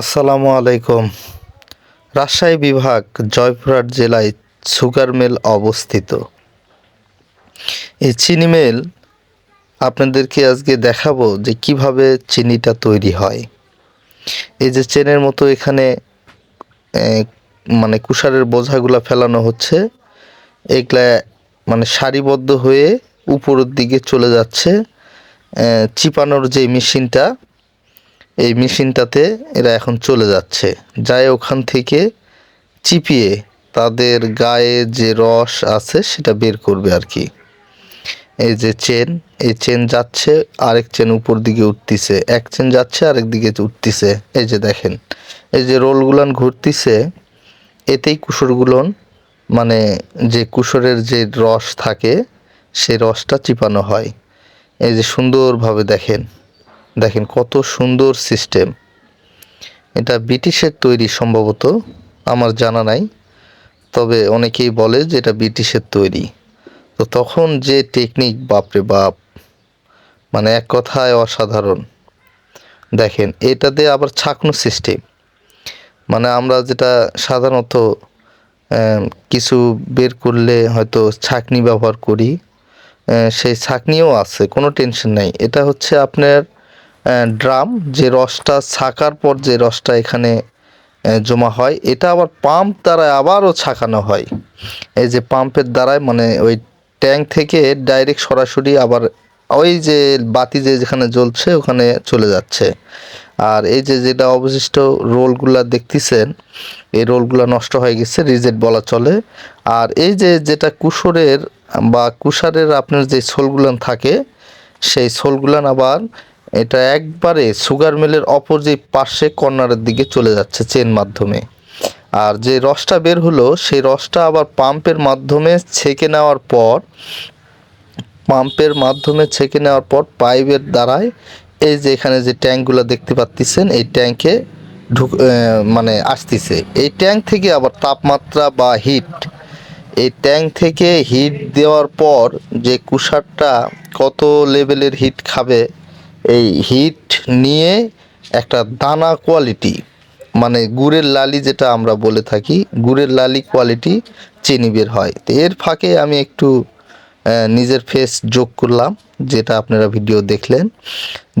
আসসালামু আলাইকুম। রাজশাহী বিভাগ জয়পুরহাট জেলায় সুগার মিল অবস্থিত। এই চিনি মিল আপনাদেরকে আজকে দেখাবো যে কীভাবে চিনিটা তৈরি হয়। এই যে চেনের মতো এখানে মানে কুষারের বোঝাগুলা ফেলানো হচ্ছে। এগুলা মানে সারিবদ্ধ হয়ে উপরের দিকে চলে যাচ্ছে। চিপানোর যে মেশিনটা এই মেশিনটাতে এরা এখন চলে যাচ্ছে। যায় ওখান থেকে চিপিয়ে তাদের গায়ে যে রস আছে সেটা বের করবে আর কি। এই যে চেন, এই চেন যাচ্ছে, আরেক চেন উপর দিকে উঠতিছে, এক চেন যাচ্ছে, আরেক দিকে উঠতিছে। এই যে দেখেন, এই যে রোলগুলান ঘুরতিছে, এতেই কুসুরগুলন মানে যে কুসরের যে রস থাকে, সে রসটা চিপানো হয়। এই যে সুন্দরভাবে দেখেন দেখেন কত সুন্দর সিস্টেম। এটা ব্রিটিশের তৈরি সম্ভবত, আমার জানা নাই। তবে অনেকেই বলে যে এটা ব্রিটিশের তৈরি। তো তখন যে টেকনিক বাপরে বাপ মানে এক কথায় অসাধারণ। দেখেন, এটাতে আবার ছাকনো সিস্টেম। মানে আমরা যেটা সাধারণত কিছু বের করলে হয়তো ছাকনি ব্যবহার করি। সেই ছাকনিও আছে, কোনো টেনশন নাই। এটা হচ্ছে আপনার ড্রাম, যে রসটা ছাকার পর যে রসটা এখানে জমা হয়, এটা আবার পাম্প দ্বারা আবারও ছাকানো হয়। এই যে পাম্পের দ্বারাই মানে ওই ট্যাঙ্ক থেকে ডাইরেক্ট সরাসরি আবার ওই যে বাতি যে যেখানে জ্বলছে, ওখানে চলে যাচ্ছে। আর এই যে যেটা অবশিষ্ট রোলগুলা দেখতেছেন, এই রোলগুলা নষ্ট হয়ে গেছে, রিজেট বলা চলে। আর এই যে যেটা কুসরের বা কুষারের আপনার যে সোলগুলান থাকে, সেই সোলগুলান আবার এটা একবারে সুগার মিলের অপর যে পাশে কর্নারের দিকে চলে যাচ্ছে চেন মাধ্যমে। আর যে রসটা বের হলো, সেই রসটা আবার পাম্পের মাধ্যমে ছেঁকে নেওয়ার পর, পাম্পের মাধ্যমে ছেঁকে নেওয়ার পর পাইপের দ্বারায় এই যে এখানে যে ট্যাঙ্কগুলো দেখতে পাচ্ছেন এই ট্যাঙ্কে ঢুক মানে আসতেছে। এই ট্যাঙ্ক থেকে আবার তাপমাত্রা বা হিট, এই ট্যাঙ্ক থেকে হিট দেওয়ার পর যে কুষারটা কত লেভেলের হিট খাবে এই হিট নিয়ে একটা দানা কোয়ালিটি মানে গুড়ের লালি যেটা আমরা বলে থাকি, গুড়ের লালি কোয়ালিটি চিনি বের হয়। তো এর ফাঁকে আমি একটু নিজের ফেস যোগ করলাম, যেটা আপনারা ভিডিও দেখলেন।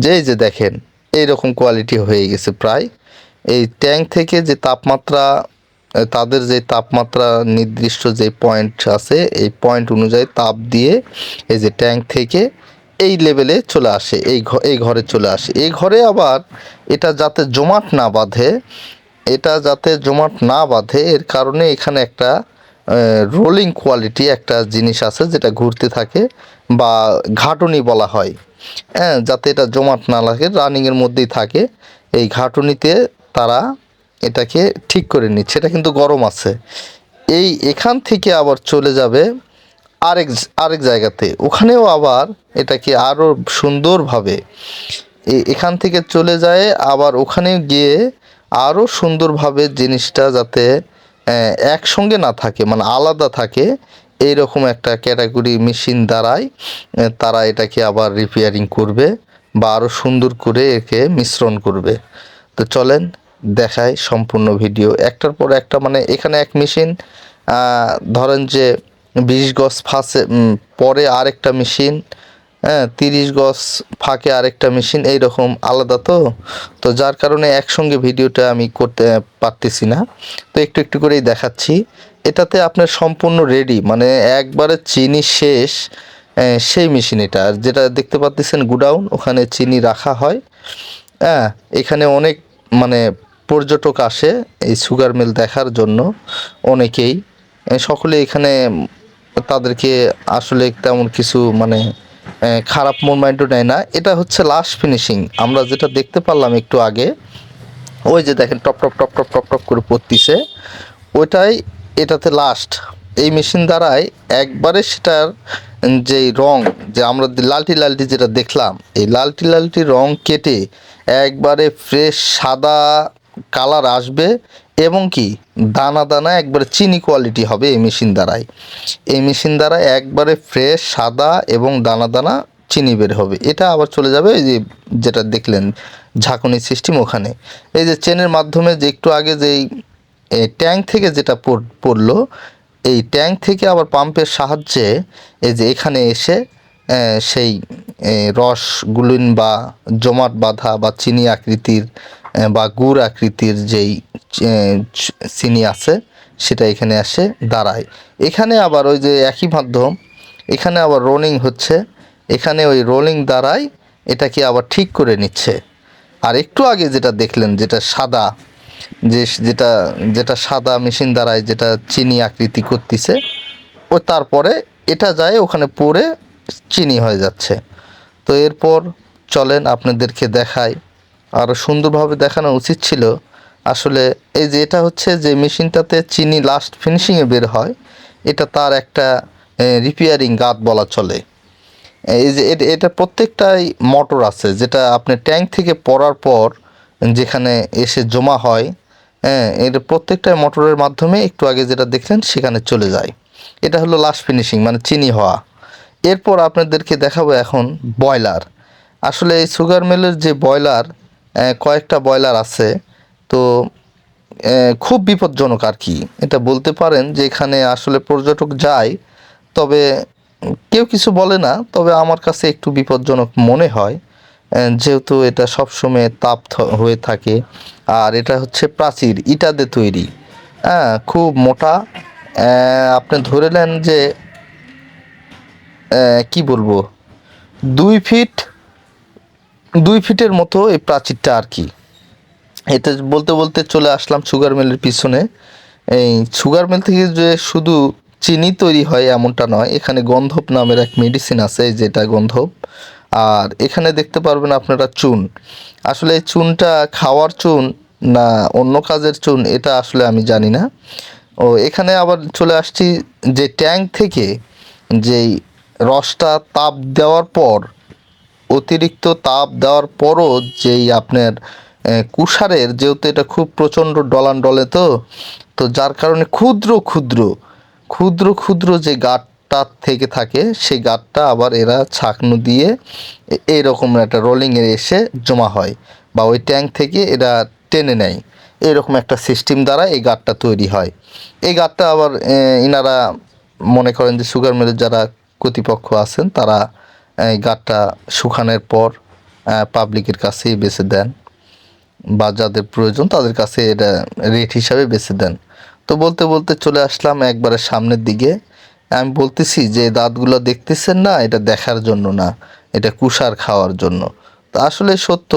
যে এই যে দেখেন এই রকম কোয়ালিটি হয়ে গেছে প্রায়। এই ট্যাঙ্ক থেকে যে তাপমাত্রা, তাদের যে তাপমাত্রা নির্দিষ্ট যে পয়েন্ট আছে, এই পয়েন্ট অনুযায়ী তাপ দিয়ে এই যে ট্যাঙ্ক থেকে এই লেভেলে চলে আসে, এই এই ঘরে চলে আসে। এই ঘরে আবার এটা যাতে জমাট না বাঁধে, এটা যাতে জমাট না বাঁধে, এর কারণে এখানে একটা রোলিং কোয়ালিটি একটা জিনিস আছে যেটা ঘুরতে থাকে বা ঘাটনি বলা হয়। হ্যাঁ যাতে এটা জমাট না লাগে রানিংয়ের মধ্যেই থাকে। এই ঘাটনিতে তারা এটাকে ঠিক করে নিচ্ছে। এটা কিন্তু গরম আছে। এই এখান থেকে আবার চলে যাবে আরেক আরেক জায়গাতে। ওখানেও আবার এটাকে আরও সুন্দরভাবে এখান থেকে চলে যায়, আবার ওখানে গিয়ে আরও সুন্দরভাবে জিনিসটা যাতে একসঙ্গে না থাকে মানে আলাদা থাকে, এইরকম একটা ক্যাটাগরি মেশিন দ্বারাই তারা এটাকে আবার রিপেয়ারিং করবে বা আরও সুন্দর করে একে মিশ্রণ করবে। তো চলেন দেখায় সম্পূর্ণ ভিডিও। একটার পর একটা মানে এখানে এক মেশিন ধরেন যে বিশ গজ ফাঁসে পরে আরেকটা মেশিন হ্যাঁ তিরিশ গজ ফাঁকে আরেকটা মেশিন, এইরকম আলাদা তো? তো যার কারণে একসঙ্গে ভিডিওটা আমি করতে পারতেছি না। তো একটু একটু করেই দেখাচ্ছি। এটাতে আপনার সম্পূর্ণ রেডি মানে একবারে চিনি শেষ সেই মেশিন এটা। আর যেটা দেখতে পাচ্ছেন গুডাউন, ওখানে চিনি রাখা হয়। হ্যাঁ এখানে অনেক মানে পর্যটক আসে এই সুগার মিল দেখার জন্য, অনেকেই। সকলে এখানে তাদেরকে আসলে তেমন কিছু মানে খারাপ মুভমেন্টও নেয় না। এটা হচ্ছে লাস্ট ফিনিশিং আমরা যেটা দেখতে পারলাম একটু আগে, ওই যে দেখেন top top top top top top করে পড়তিছে। ওইটাই, এটাতে লাস্ট এই মেশিন দ্বারাই একবারে সেটার যে রং, যে আমরা লালটি লালটি যেটা দেখলাম, এই লালটি লালটি রং কেটে একবারে ফ্রেশ সাদা কালার আসবে এবং কি দানা দানা একবারে চিনি কোয়ালিটি হবে এই মেশিন দ্বারাই। এই মেশিন দ্বারা একবারে ফ্রেশ সাদা এবং দানা দানা চিনি বের হবে। এটা আবার চলে যাবে এই যে যেটা দেখলেন ঝাঁকুনি সিস্টেম ওখানে। এই যে চেনের মাধ্যমে যে একটু আগে যেই ট্যাঙ্ক থেকে যেটা পড়- পড়ল, এই ট্যাঙ্ক থেকে আবার পাম্পের সাহায্যে এই যে এখানে এসে সেই রসগুলিন বা জমাট বাঁধা বা চিনি আকৃতির বা গুড় আকৃতির যেই চিনি আছে, সেটা এখানে আসে দাঁড়ায়। এখানে আবার ওই যে একই মাধ্যম, এখানে আবার রোলিং হচ্ছে, এখানে ওই রোলিং দ্বারাই এটাকে আবার ঠিক করে নিচ্ছে। আর একটু আগে যেটা দেখলেন, যেটা সাদা, যে যেটা যেটা সাদা মেশিন দ্বারাই যেটা চিনি আকৃতি করতেছে, ও তারপরে এটা যায় ওখানে পরে চিনি হয়ে যাচ্ছে। তো এরপর চলেন আপনাদেরকে দেখাই। আরও সুন্দরভাবে দেখানো উচিত ছিল। আসলে এই যে এটা হচ্ছে যে মেশিনটাতে চিনি লাস্ট ফিনিশিংয়ে বের হয়, এটা তার একটা রিপেয়ারিং গাত বলা চলে। এই যে এটা- প্রত্যেকটাই মোটর আছে, যেটা আপনি ট্যাঙ্ক থেকে পড়ার পর যেখানে এসে জমা হয় হ্যাঁ এর প্রত্যেকটাই মোটরের মাধ্যমে একটু আগে যেটা দেখলেন সেখানে চলে যায়। এটা হলো লাস্ট ফিনিশিং মানে চিনি হওয়া। এরপর আপনাদেরকে দেখাবো এখন বয়লার আসলে এই সুগার মিলের যে বয়লার কয়েকটা বয়লার আছে। তো খুব বিপজ্জনক আর কি। এটা বলতে পারেন যে এখানে আসলে পর্যটক যায়, তবে কেউ কিছু বলে না, তবে আমার কাছে একটু বিপজ্জনক মনে হয় যেহেতু এটা সবসময় তাপ হয়ে থাকে। আর এটা হচ্ছে প্রাচীর ইটা দিয়ে তৈরি। হ্যাঁ খুব মোটা। আপনি ধরে নেন যে কি বলব? দুই ফিট দুই ফিটের মতো এই প্রাচীরটা আর কি। এটা বলতে বলতে চলে আসলাম সুগার মিলের পিছনে। এই সুগার মিল থেকে যে শুধু চিনি তৈরি হয় এমনটা নয়, এখানে গন্ধব নামের এক মেডিসিন আছে যেটা গন্ধব। আর এখানে দেখতে পারবেন আপনারা চুন। আসলে এই চুনটা খাওয়ার চুন না অন্য কাজের চুন, এটা আসলে আমি জানি না। ও, এখানে আবার চলে আসছি যে ট্যাঙ্ক থেকে যেই রসটা তাপ দেওয়ার পর অতিরিক্ত তাপ দেওয়ার পরও যেই আপনার কুষারের, যেহেতু এটা খুব প্রচণ্ড ডলান ডলে তো তো যার কারণে ক্ষুদ্র ক্ষুদ্র ক্ষুদ্র ক্ষুদ্র যে গাঁটটা থেকে থাকে, সেই গাঁটটা আবার এরা ছাকনু দিয়ে এইরকম একটা রোলিংয়ে এসে জমা হয় বা ওই ট্যাঙ্ক থেকে এরা টেনে নেয়। এরকম একটা সিস্টেম দ্বারা এই গাঁটটা তৈরি হয়। এই গাঁটটা আবার ইনারা মনে করেন যে সুগার মিলের যারা কর্তৃপক্ষ আছেন, তারা এই গাঁটটা শুকানোর পর পাবলিকের কাছেই বেছে দেন বা যাদের প্রয়োজন তাদের কাছে এটা রেট হিসাবে বেছে দেন। তো বলতে বলতে চলে আসলাম একবারে সামনের দিকে। আমি বলতেছি যে দাঁতগুলো দেখতেছেন না, এটা দেখার জন্য না, এটা কুষার খাওয়ার জন্য। তো আসলে সত্য